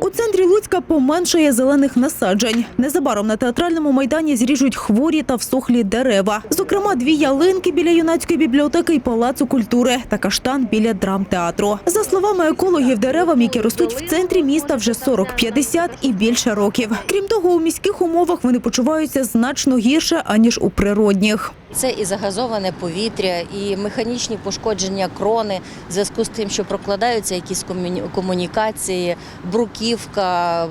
У центрі Луцька поменшає зелених насаджень. Незабаром на театральному майдані зріжуть хворі та всохлі дерева. Зокрема, дві ялинки біля юнацької бібліотеки і палацу культури та каштан біля драмтеатру. За словами екологів, деревам, які ростуть в центрі міста, вже 40-50 і більше років. Крім того, у міських умовах вони почуваються значно гірше аніж у природних. Це і загазоване повітря, і механічні пошкодження крони в зв'язку з тим, що прокладаються якісь комуні- комунікації, бруківка,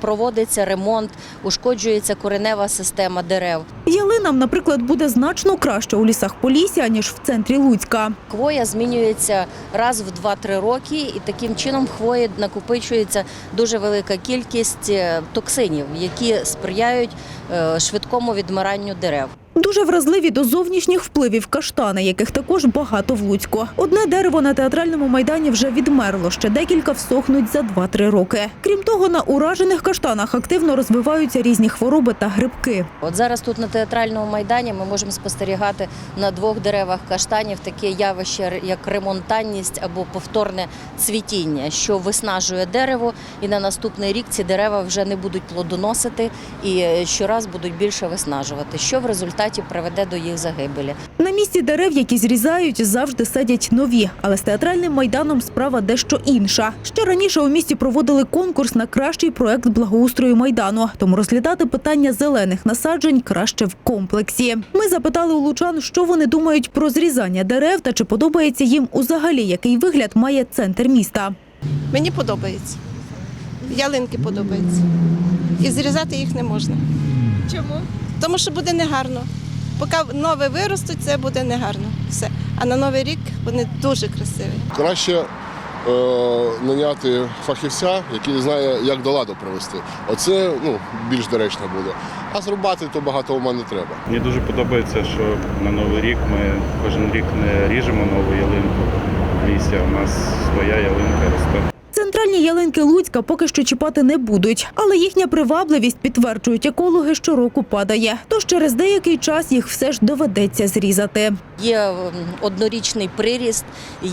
проводиться ремонт, ушкоджується коренева система дерев. Ялинам, наприклад, буде значно краще у лісах Полісся, ніж в центрі Луцька. Хвоя змінюється раз в 2-3 роки, і таким чином хвої накопичується дуже велика кількість е, токсинів, які сприяють е, швидкому відмиранню дерев. Дуже вразливі до зовнішніх впливів каштани, яких також багато в Луцьку. Одне дерево на театральному майдані вже відмерло, ще декілька всохнуть за 2-3 роки. Крім того, на уражених каштанах активно розвиваються різні хвороби та грибки. От зараз тут на театральному майдані ми можемо спостерігати на двох деревах каштанів таке явище, як ремонтанність або повторне цвітіння, що виснажує дерево, і на наступний рік ці дерева вже не будуть плодоносити і е, щораз будуть більше виснажувати, що в результаті приведе до їх загибелі. На місці дерев, які зрізають, завжди садять нові. Але з театральним майданом справа дещо інша. Ще раніше у місті проводили конкурс на кращий проект благоустрою майдану. Тому розглядати питання зелених насаджень краще в комплексі. Ми запитали у лучан, що вони думають про зрізання дерев та чи подобається їм узагалі, який вигляд має центр міста. Мені подобається. Ялинки подобаються. І зрізати їх не можна. Чому? Тому що буде негарно. Поки нове виростуть, це буде негарно. Все. А на новий рік вони дуже красиві. Краще е, наняти фахівця, який знає, як до ладу привести. Оце ну, більш доречно буде. А зрубати то багато ума не треба. Мені дуже подобається, що на Новий рік ми кожен рік не ріжемо нову ялинку в лісі, у нас своя ялинка росте. Центральні ялинки Луцька поки що чіпати не будуть, але їхня привабливість, підтверджують екологи, щороку падає. Тож через деякий час їх все ж доведеться зрізати. Є однорічний приріст,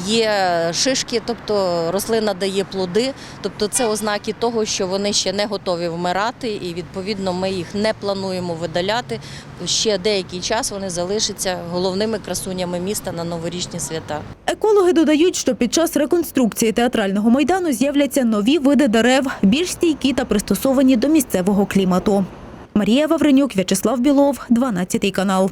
є шишки, тобто рослина дає плоди. Тобто це ознаки того, що вони ще не готові вмирати, і відповідно ми їх не плануємо видаляти. Ще деякий час вони залишаться головними красунями міста на новорічні свята. Екологи додають, що під час реконструкції театрального майдану з'являться нові види дерев, більш стійкі та пристосовані до місцевого клімату. Марія Вавренюк, В'ячеслав Білов, 12 канал.